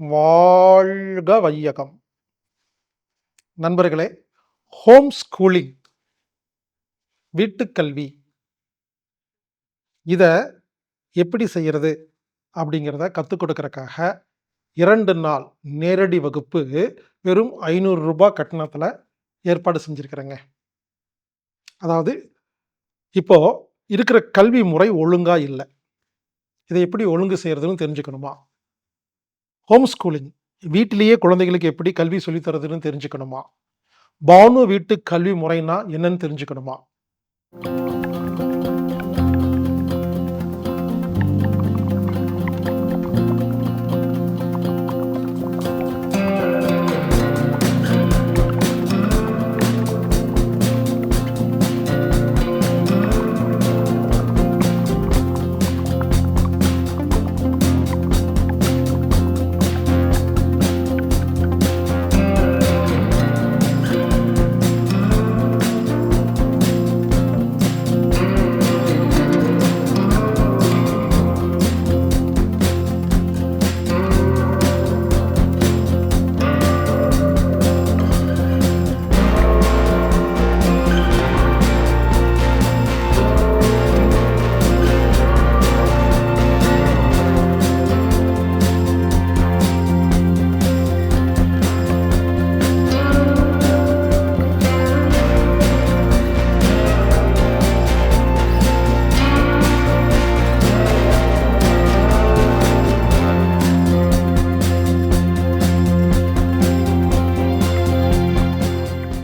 வாழ்க வையகம். நண்பர்களே ஹோம் ஸ்கூலிங் வீட்டுக்கல்வி இதை எப்படி செய்கிறது அப்படிங்கிறத கற்றுக் கொடுக்கறக்காக இரண்டு நாள் நேரடி வகுப்பு வெறும் ஐநூறு ரூபாய் கட்டணத்தில் ஏற்பாடு செஞ்சுருக்கிறேங்க. அதாவது இப்போது இருக்கிற கல்வி முறை ஒழுங்காக இல்லை. இதை எப்படி ஒழுங்கு செய்கிறதுன்னு தெரிஞ்சுக்கணுமா? ஹோம் ஸ்கூலிங் வீட்டிலேயே குழந்தைகளுக்கு எப்படி கல்வி சொல்லித்தரதுன்னு தெரிஞ்சுக்கணுமா? பானு வீட்டு கல்வி முறைனா என்னன்னு தெரிஞ்சுக்கணுமா?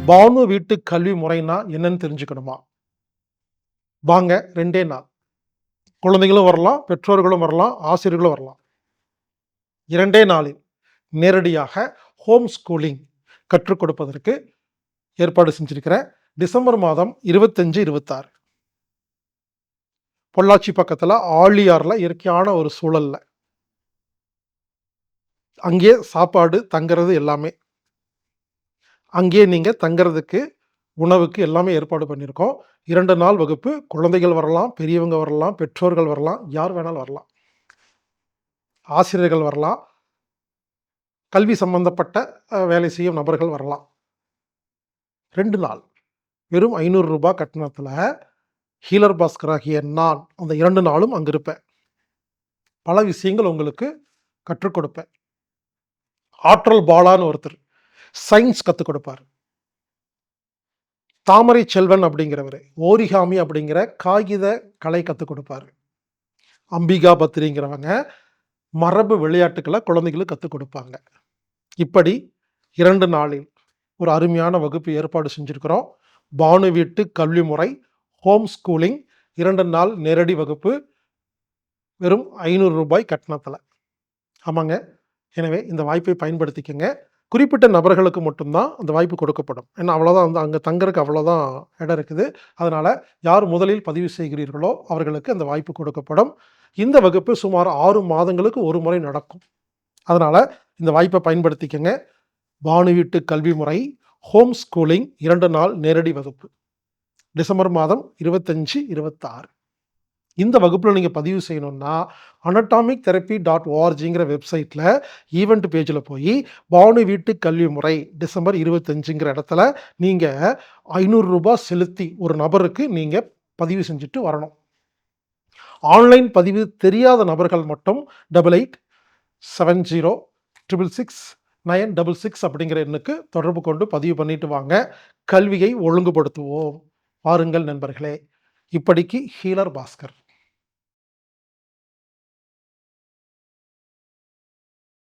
பானு வீட்டு கல்வி முறைனா என்னன்னு தெரிஞ்சுக்கணுமா? வாங்க ரெண்டே நாள். குழந்தைகளும் வரலாம் பெற்றோர்களும் வரலாம் ஆசிரியர்களும் வரலாம். இரண்டே நாளில் நேரடியாக ஹோம் ஸ்கூலிங் கற்றுக் கொடுப்பதற்கு ஏற்பாடு செஞ்சிருக்கிறேன் டிசம்பர் மாதம் இருபத்தஞ்சு இருபத்தாறு. பொள்ளாச்சி பக்கத்தில் ஆழியாரில் இயற்கையான ஒரு சூழலில். அங்கேயே சாப்பாடு தங்குறது எல்லாமே. அங்கேயே நீங்கள் தங்குறதுக்கு உணவுக்கு எல்லாமே ஏற்பாடு பண்ணியிருக்கோம். இரண்டு நாள் வகுப்பு குழந்தைகள் வரலாம் பெரியவங்க வரலாம் பெற்றோர்கள் வரலாம் யார் வேணாலும் வரலாம். ஆசிரியர்கள் வரலாம். கல்வி சம்பந்தப்பட்ட வேலை செய்யும் நபர்கள் வரலாம். ரெண்டு நாள். வெறும் ஐநூறு ரூபாய் கட்டணத்தில் ஹீலர் பாஸ்கர் ஆகிய நான் அந்த இரண்டு நாளும் அங்கே இருப்பேன். பல விஷயங்கள் உங்களுக்கு கற்றுக் கொடுப்பேன். ஆற்றல் பாலான்னு ஒருத்தர் சயின்ஸ் கற்றுக் கொடுப்பார். தாமரை செல்வன் அப்படிங்கிறவர் ஓரிகாமி அப்படிங்கிற காகித கலை கற்றுக் கொடுப்பார். அம்பிகா பத்திரிங்கிறவங்க மரபு விளையாட்டுக்களை குழந்தைகளுக்கு கற்றுக் கொடுப்பாங்க. இப்படி இரண்டு நாளில் ஒரு அருமையான வகுப்பு ஏற்பாடு செஞ்சுருக்கிறோம். பானு வீட்டு கல்வி முறை ஹோம் ஸ்கூலிங் இரண்டு நாள் நேரடி வகுப்பு வெறும் ஐநூறு ரூபாய் கட்டணத்தில். ஆமாங்க. எனவே இந்த வாய்ப்பை பயன்படுத்திக்கங்க. குறிப்பிட்ட நபர்களுக்கு மட்டும்தான் அந்த வாய்ப்பு கொடுக்கப்படும். ஏன்னா அவ்வளோதான் வந்து அங்கே தங்கறதுக்கு அவ்வளோதான் இடம் இருக்குது. அதனால் யார் முதலில் பதிவு செய்கிறீர்களோ அவர்களுக்கு அந்த வாய்ப்பு கொடுக்கப்படும். இந்த வகுப்பு சுமார் ஆறு மாதங்களுக்கு ஒரு முறை நடக்கும். அதனால் இந்த வாய்ப்பை பயன்படுத்திக்கங்க. பானு வீட்டு கல்வி முறை ஹோம் ஸ்கூலிங் இரண்டு நாள் நேரடி வகுப்பு. டிசம்பர் மாதம் இருபத்தஞ்சு இருபத்தாறு. இந்த வகுப்பில் நீங்கள் பதிவு செய்யணும்னா அனட்டாமிக் தெரப்பி டாட் ஓஆர்ஜிங்கிற வெப்சைட்டில் ஈவெண்ட் பேஜில் போய் பவானி வீட்டு கல்வி முறை டிசம்பர் இருபத்தஞ்சுங்கிற இடத்துல நீங்கள் ஐநூறு ரூபாய் செலுத்தி ஒரு நபருக்கு நீங்கள் பதிவு செஞ்சுட்டு வரணும். ஆன்லைன் பதிவு தெரியாத நபர்கள் மட்டும் double eight seven zero triple six nine double six அப்படிங்கிற எண்ணுக்கு தொடர்பு கொண்டு பதிவு பண்ணிட்டு வாங்க. கல்வியை ஒழுங்குபடுத்துவோம். வாருங்கள் நண்பர்களே. இப்படிக்கு ஹீலர் பாஸ்கர்.